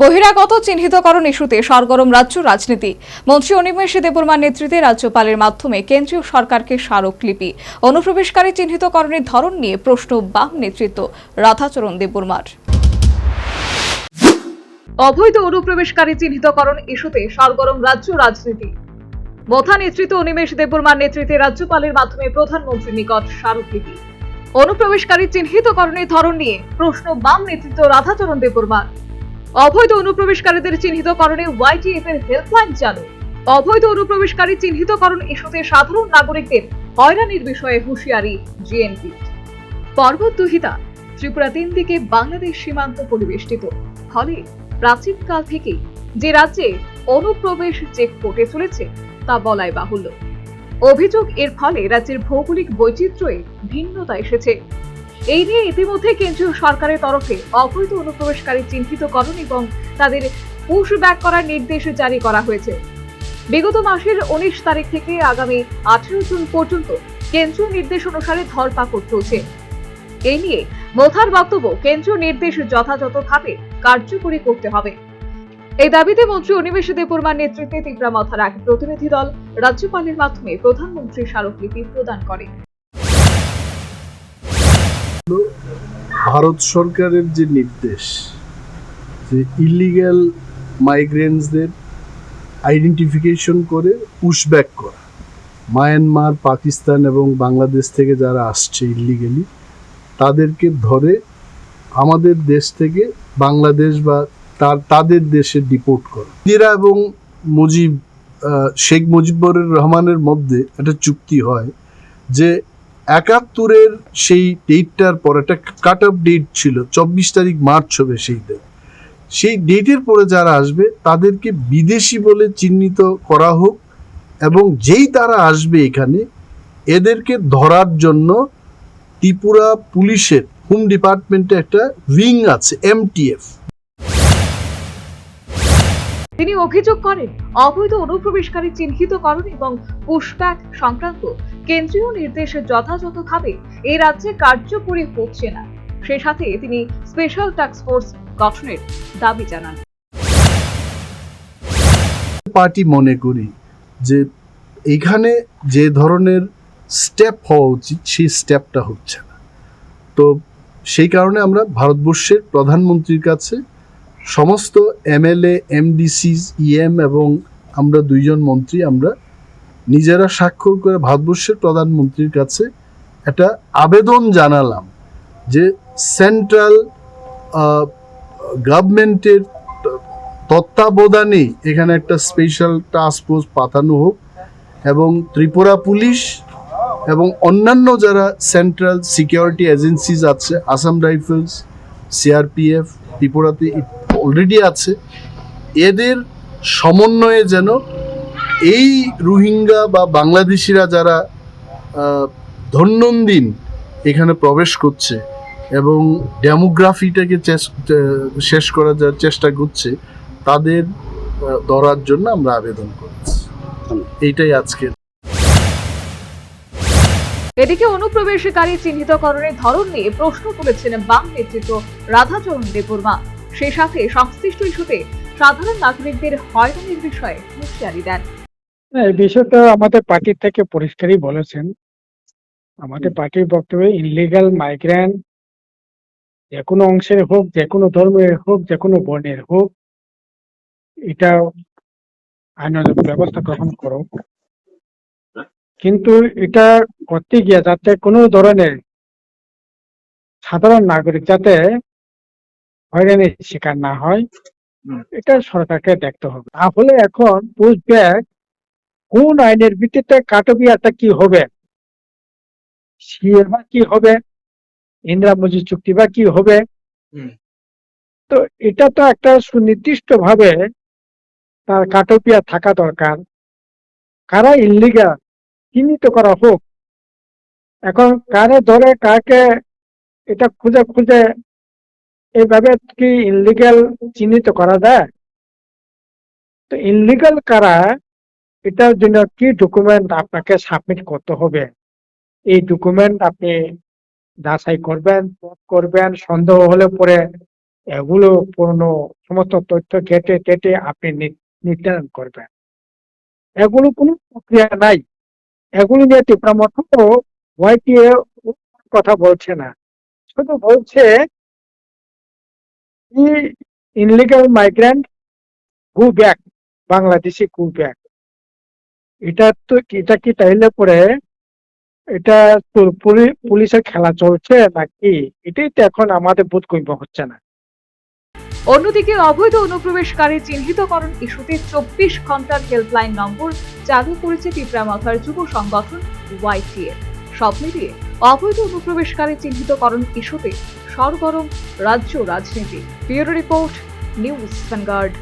বহিরাগত চিহ্নিতকরণ ইস্যুতে সরগরম রাজ্য রাজনীতি। মন্ত্রী অনিমেষ দেববর্মার নেতৃত্বে রাজ্যপালের মাধ্যমে কেন্দ্রীয় সরকারকে স্মারকলিপি। অনুপ্রবেশকারী চিহ্নিতকরণের ধরন নিয়ে প্রশ্ন বাম নেতৃত্ব রাধাচরণ দেববর্মার। অবৈধ অনুপ্রবেশকারী চিহ্নিতকরণ ইস্যুতে সরগরম রাজ্য রাজনীতি। মথা নেতৃত্ব অনিমেষ দেববর্মার নেতৃত্বে রাজ্যপালের মাধ্যমে প্রধানমন্ত্রীর নিকট স্মারকলিপি। অনুপ্রবেশকারী চিহ্নিতকরণের ধরন নিয়ে প্রশ্ন বাম নেতৃত্ব রাধাচরণ দেববর্মার। অবৈধ অনুপ্রবেশকারীদের চিহ্নিতকরণে ওয়াইটিএফ এর হেল্পলাইন চালু। অবৈধ অনুপ্রবেশকারী চিহ্নিতকরণ ইস্যুতে সাধারণ নাগরিকদের হয়রানির বিষয়ে হুঁশিয়ারি জিএনপি পর্বত দুহিতা ত্রিপুরা তিন দিকে বাংলাদেশ সীমান্ত পরিবেষ্টিত। ফলে প্রাচীনকাল থেকেই যে রাজ্যে অনুপ্রবেশ চেক কোটে চলেছে, তা বলাই বাহুল্য। অভিযোগ এর ফলে রাজ্যের ভৌগোলিক বৈচিত্র্যে ভিন্নতা এসেছে। এই নিয়ে ইতিমধ্যে কেন্দ্রীয় সরকারের তরফে অবৈধ অনুপ্রবেশকারী চিহ্নিতকরণ এবং তাদের পুশ ব্যাক করার নির্দেশ জারি করা হয়েছে। বিগত মাসের উনিশ তারিখ থেকে আগামী আঠেরো জুন পর্যন্ত কেন্দ্রীয় নির্দেশ অনুসারে ধরপাকড় চলছে। এই নিয়ে মোথার বক্তব্য কেন্দ্রীয় নির্দেশ যথাযথভাবে কার্যকরী করতে হবে। এই দাবিতে মন্ত্রী অনিমেষ দেববর্মার নেতৃত্বে তীব্রা মাথার এক প্রতিনিধি দল রাজ্যপালের মাধ্যমে প্রধানমন্ত্রী স্মারকলিপি প্রদান করে। ভারত সরকারের যে নির্দেশ, যে ইলিগ্যাল মাইগ্রেন্টসদের আইডেন্টিফিকেশন করে পুশব্যাক করা মায়ানমার পাকিস্তান এবং বাংলাদেশ থেকে যারা আসছে ইলিগেলি তাদেরকে ধরে আমাদের দেশ থেকে বাংলাদেশ বা তার, তাদের দেশে ডিপোর্ট করা। ইন্দিরা এবং মুজিব শেখ মুজিবুর রহমানের মধ্যে একটা চুক্তি হয় যে একাত্তরের সেই ডেটটার পর, একটা কাট অফ ডেট ছিল, চব্বিশ তারিখ মার্চ হবে সেই ডেট সেই ডেটের পরে যারা আসবে, তাদেরকে বিদেশি বলে চিহ্নিত করা হোক এবং যেই তারা আসবে এখানে, এদেরকে ধরার জন্য ত্রিপুরা পুলিশের হোম ডিপার্টমেন্টে একটা উইং আছে এমটিএফ তিনি অভিযোগ করেন, অবৈধ অনুপ্রবেশকারী চিহ্নিতকরণ এবং পুশব্যাক সংক্রান্ত কেন্দ্রীয় নির্দেশ যথাযথভাবে এই রাজ্যে কার্যকরী হচ্ছে না। সে সাথে তিনি স্পেশাল টাস্ক ফোর্স গঠনের দাবি জানান। পার্টি মনে করি যে এখানে যে ধরনের স্টেপ হওয়া উচিত সেই স্টেপটা হচ্ছে না। তো সেই কারণে আমরা ভারতবর্ষের প্রধানমন্ত্রীর কাছে সমস্ত এমএলএ, এমডিসি, ইএম এবং আমরা দুইজন মন্ত্রী আমরা নিজেরা স্বাক্ষর করে ভারতবর্ষের প্রধানমন্ত্রীর কাছে একটা আবেদন জানালাম যে সেন্ট্রাল গভর্নমেন্টের তত্ত্বাবধানে এখানে একটা স্পেশাল টাস্ক ফোর্স পাঠানো হোক এবং ত্রিপুরা পুলিশ এবং অন্যান্য যারা সেন্ট্রাল সিকিউরিটি এজেন্সিজ আছে, আসাম রাইফেলস, সিআরপিএফ, ত্রিপুরাতে অলরেডি আছে, এদের সমন্বয়ে যেন এই রোহিঙ্গা বা বাংলাদেশিরা যারা দৈনন্দিন এখানে প্রবেশ করছে এবং ডেমোগ্রাফিটাকে শেষ করার যা চেষ্টা করছে, তাদের ধরার জন্য আমরা আবেদন করেছি। এইটাই আজকে এদিকে অনুপ্রবেশকারী চিহ্নিতকরণের ধরন নিয়ে প্রশ্ন তুলেছেন বাম নেতৃত্ব রাধাচরণ দেববর্মা। সেই সাথে সংশ্লিষ্ট ইস্যুতে সাধারণ নাগরিকদের হয়রানির বিষয়ে হুঁশিয়ারি দেন। না, এই বিষয়টা আমাদের পার্টির থেকে পরিষ্কারই বলেছেন। আমাদের পার্টির বক্তব্যে ইনলিগাল মাইগ্রেন্ট যে কোনো অংশের হোক যে কোনো ধর্মের হোক যে কোনো বর্ণের হোক এটা আইনত ব্যবস্থা গ্রহণ করো। কিন্তু এটা করতে গিয়ে যাতে কোনো ধরনের সাধারণ নাগরিক যাতে হয়রানির শিকার না হয় এটা সরকারকে দেখতে হবে। তাহলে এখন পুশ ব্যাক কোন আইনের ভিত্তিতে কাটবিয়াটা কি হবে? বা কি হবে? ইন্দিরা মজুর চুক্তি বা কি হবে? তো এটা তো একটা সুনির্দিষ্ট ভাবে তার কাটবিয়া থাকা দরকার। কারা ইল্লিগাল চিহ্নিত করা হোক। এখন কারে ধরে কাকে এটা খুঁজে খুঁজে এইভাবে কি ইনলিগাল চিহ্নিত করা যায়? তো ইনলিগাল কারা এটার জন্য কি ডকুমেন্ট আপনাকে সাবমিট করতে হবে? এই ডকুমেন্ট আপনি যাচাই করবেন করবেন, সন্দেহ হলে পরে এগুলো পুরনো সমস্ত তথ্য কেটে কেটে আপনি নির্ধারণ করবেন। এগুলো কোনো প্রক্রিয়া নাই। এগুলো নিয়ে তীব্র মত ওয়াইটিএ কথা বলছে না। শুধু বলছে illegal migrant go back Bangladeshi go back এটা তো এটা কি তাইলে পরে এটা পুলিশের খেলা চলছে নাকি? এটাই তো এখন আমাদের বোধ গম্য হচ্ছে না। অন্যদিকে অবৈধ অনুপ্রবেশকারী চিহ্নিতকরণ ইস্যুতে চব্বিশ ঘণ্টার হেল্পলাইন নম্বর চালু করেছে পিপরামাথার যুব সংগঠন ওয়াইটিএ সব মিলিয়ে অবৈধ অনুপ্রবেশকারী চিহ্নিতকরণ ইস্যুতে সরগরম রাজ্য রাজনীতি। Bureau report, news vanguard